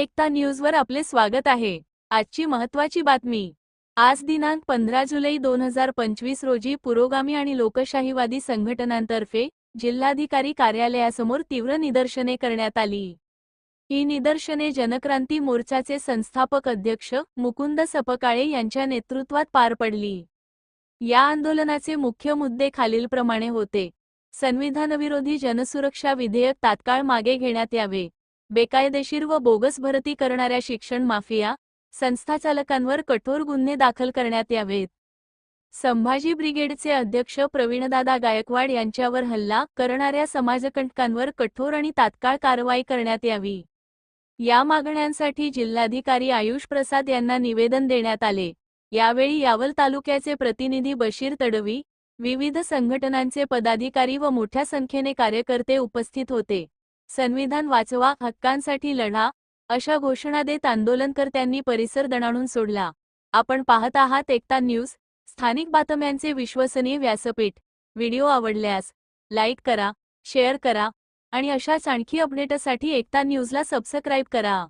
एकता न्यूजवर आपले स्वागत आहे. आजची महत्वाची बातमी. आज दिनांक पंधरा जुलै दोन हजार पंचवीस रोजी पुरोगामी आणि लोकशाहीवादी संघटनांतर्फे जिल्हाधिकारी कार्यालयासमोर तीव्र निदर्शने करण्यात आली. ही निदर्शने जनक्रांती मोर्चाचे संस्थापक अध्यक्ष मुकुंद सपकाळे यांच्या नेतृत्वात पार पडली. या आंदोलनाचे मुख्य मुद्दे खालीलप्रमाणे होते. संविधानविरोधी जनसुरक्षा विधेयक तात्काळ मागे घेण्यात यावे. बेकायदेशीर व बोगस भरती करणाऱ्या शिक्षण माफिया संस्थाचालकांवर कठोर गुन्हे दाखल करण्यात यावेत. संभाजी ब्रिगेडचे अध्यक्ष प्रवीणदादा गायकवाड यांच्यावर हल्ला करणाऱ्या समाजकंटकांवर कठोर आणि तात्काळ कारवाई करण्यात यावी. या मागण्यांसाठी जिल्हाधिकारी आयुष प्रसाद यांना निवेदन देण्यात आले. यावेळी यावल तालुक्याचे प्रतिनिधी बशीर तडवी विविध संघटनांचे पदाधिकारी व मोठ्या संख्येने कार्यकर्ते उपस्थित होते. संविधान वाचवा हक्कांसाठी लढा अशा घोषणा देत आंदोलनकर्त्यांनी परिसर दणाणून सोडला. आपण पाहत आहात एकता न्यूज स्थानिक बातम्यांचे विश्वसनीय व्यासपीठ. व्हिडिओ आवडल्यास लाईक करा शेअर करा आणि अशाच आणखी अपडेटसाठी एकता न्यूजला सबस्क्राईब करा.